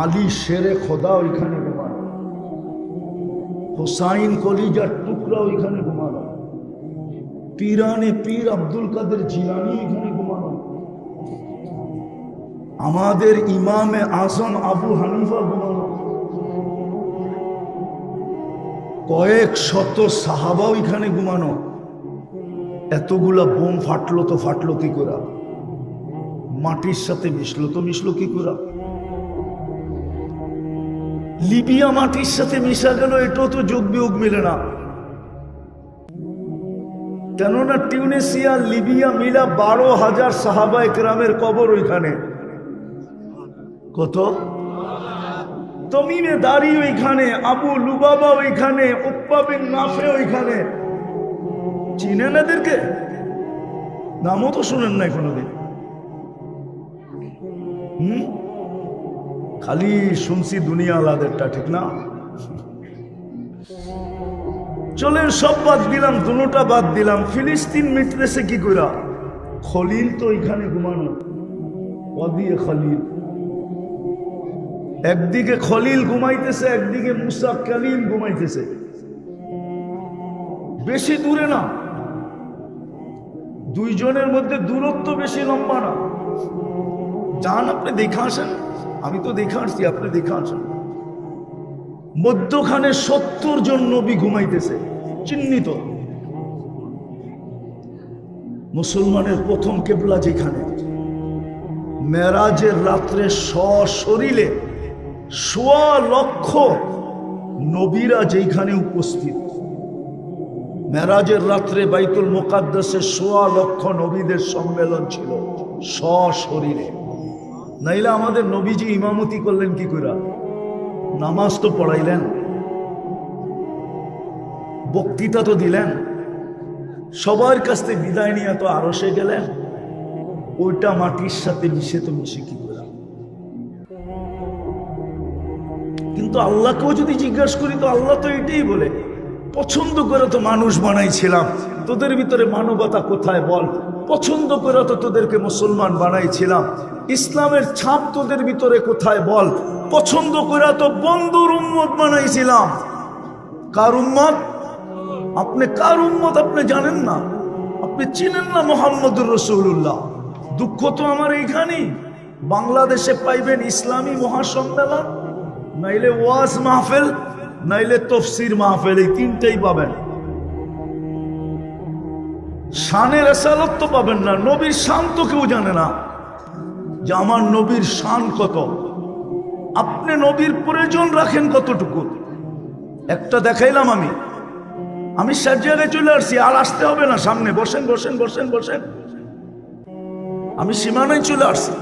আলী শেরে খোদা ওইখানে ঘুমানো হোসাইন কলিজার টুকরা ওইখানে ঘুমানো পীরানে পীর আব্দুল কাদের জিলানি এখানে ঘুমানো আমাদের ইমামে আজম আবু হানিফা ঘুমানো কয়েক শত সাহাবা ওইখানে ঘুমানো। এতগুলা বোম ফাটলো তো ফাটলো কি করে? মাটির সাথে মিশলো তো মিশলো কি করে? লিবিয়া মাটির সাথে মিশা গেল এটাও তো যোগ বিয়োগ মিলে না। কেননা টিউনেসিয়া লিবিয়া মিলা বারো হাজার সাহাবা একরামের কবর ওইখানে। কত? তমিমে দাড়ি ওইখানে, আবু লুবাবা ওইখানে উপ্পাবিন নাফে ওইখানে। চিনেন এদেরকে? নামও তো শুনেন নাই কোনোদিন। হুম? খালি শুনছি দুনিয়া আলাদেরটা ঠিক না। চলেন, সব বাদ দিলাম দুটা বাদ দিলাম। ফিলিস্তিন মিটতেছে কি কইরা? খলিল তো এখানে ঘুমানো। অদিয়ে খলিল। একদিকে খলিল ঘুমাইতেছে, একদিকে মুসা কালিম ঘুমাইতেছে। বেশি দূরে না। দুইজনের মধ্যে দূরত্ব বেশি লম্বা না। যান আপনি দেখে আসেন। আমি তো দেখে আসছি, আপনি দেখে আসেন। মধ্যখানে সত্তর জন নবী ঘুমাইতেছে, চিহ্নিত। মুসলমানের প্রথম কেবলা যেখানে, মেরাজের রাত্রে সশরীরে সোয়া লক্ষ নবীরা যেখানে উপস্থিত। মেরাজের রাত্রে বাইতুল মোকাদ্দাসে সোয়া লক্ষ নবীদের সম্মেলন ছিল সশরীরে। নাইলে আমাদের নবীজি ইমামতি করলেন কি করে নামাজ তো পড়াইলেন। বক্তৃতা তো দিলেন। সবার কাছ থেকে বিদায় নিয়ে তো আরসে গেলেন। ওইটা মাটির সাথে মিশে তো মিশে কি করে কিন্তু আল্লাহকেও যদি জিজ্ঞাসা করি তো আল্লাহ তো এটাই বলে। পছন্দ করে তো মানুষ বানাইছিলাম। তোদের ভিতরে মানবতা কোথায় বল? পছন্দ করে তো তোদেরকে মুসলমান বানাইছিলাম। ইসলামের ছাপ তোদের ভিতরে কোথায় বল? পছন্দ করে তো বন্ধুর উম্মত বানাইছিলাম। কার উম্মত? আপনি কার উম্মত আপনি জানেন না। আপনি চিনেন না মোহাম্মদুর রসুল্লাহ দুঃখ তো আমার এইখানেই। বাংলাদেশে পাইবেন ইসলামী মহাসম্মেলন, নাইলে ওয়াজ মাহফিল নাইলে তফসির মাহফিল এই তিনটেই পাবেন। শানের এসালত তো পাবেন না, নবীর শান তো কেউ জানে না। যে আমার নবীর শান কত, আপনি নবীর প্রয়োজন রাখেন কতটুকু? একটা দেখাইলাম আমি। আমি সব জায়গায় চলে আসছি, আর আসতে হবে না সামনে। বসেন বসেন বসেন বসেন। আমি সীমানায় চলে আসছি।